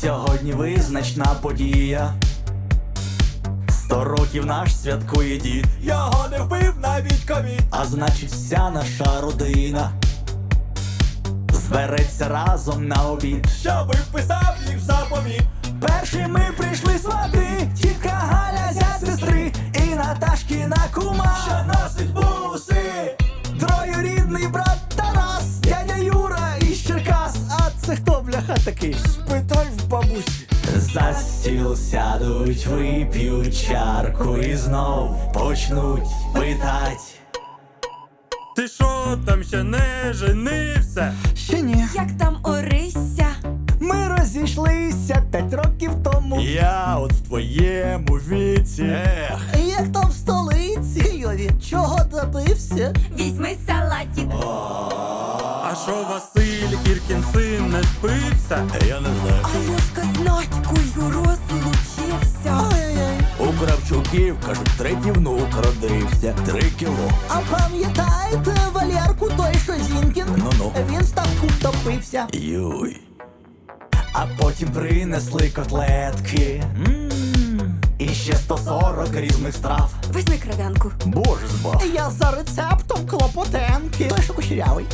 Сьогодні визначна подія. Сто років наш святкує дід. Його не вбив навіть ковід. А значить, вся наша родина збереться разом на обід. Щоби вписав їх в заповіт. Першими прийшли свати, тітка Галя зять сестри і Наташкіна кума, такий? Спитай в бабусі. За стіл сядуть, вип'ють чарку і знов почнуть питать. Ти що там ще не женився? Ще ні. Як там Орися? Ми розійшлися п'ять років тому. Я от в твоєму віці. Ех. Як там в столиці, Йові, чого добився? Візьми салатів. А що Василь Кіркін син не спився? Я не знаю. Алешка з Надькою розлучився. У Кравчуків, кажуть, третій внук родився. Три кіло. А пам'ятаєте Валярку той, що Зінкін? Ну-ну. Він ставку втопився. Юй. А потім принесли котлетки. І ще 140 різних страв. Візьми кров'янку. Боже збав. Я за рецептом клопотенки. Той, що кучерявий.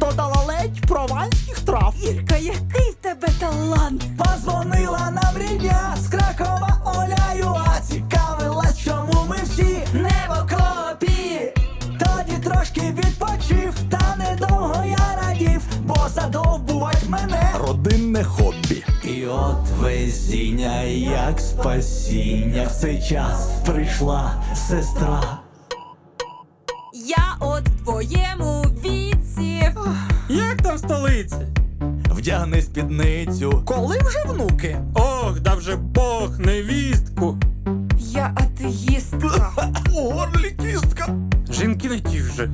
Додала ледь прованських трав. Ірка, який в тебе талант? Позвонила нам рідня з Кракова Оля Юа Цікавилась, чому ми всі не в окопі Тоді трошки відпочив, та недовго я радів, бо задовбувать мене родинне хобі. І от везіння, як спасіння, в цей час прийшла сестра. Я от твоєму віці. Як там в столиці? Вдягни спідницю. Коли вже внуки? Ох, да вже Бог невістку. Я атеїстка. У горлі кістка. Жінки не ті вже.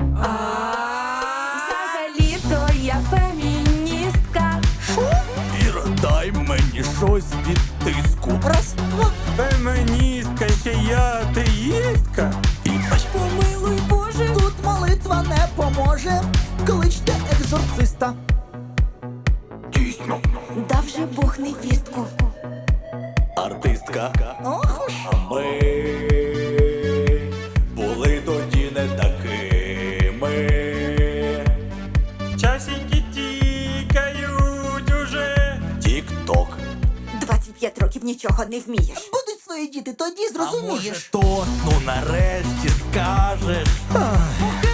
Взагалі-то я феміністка. Іра, дай мені щось від тиску. Раз, два. Феміністка, ще я атеїстка. І Помилуй Боже. Тут молитва не поможе. Кличте екзорциста. дійсно. Дав же Бог невістку. Артистка. Ох уж. А ми були тоді не такими. Часики тікають уже. Тік-ток. 25 років нічого не вмієш. Будуть свої діти, тоді А може зрозумієш. то, ну нарешті скажеш. Поки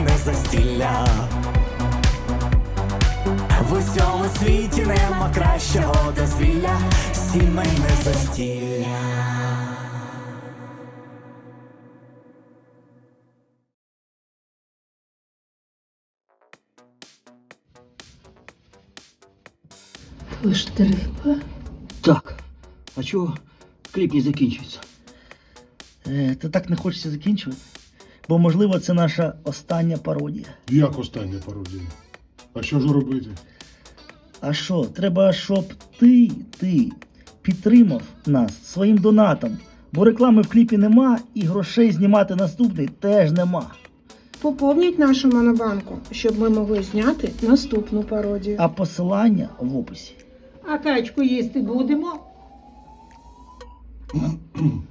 Сімейне застілля. В усьому світі нема кращого дозвілля, сімейне застілля. Лиш треба. Так. А чого кліп не закінчується? Е, та так не хочеться закінчувати. Бо, можливо, це наша остання пародія. Як остання пародія? А що ж робити? А що, треба, щоб ти, ти підтримав нас своїм донатом. Бо реклами в кліпі нема і грошей знімати наступний теж нема. Поповніть нашу монобанку, щоб ми могли зняти наступну пародію. А посилання в описі. А качку їсти будемо?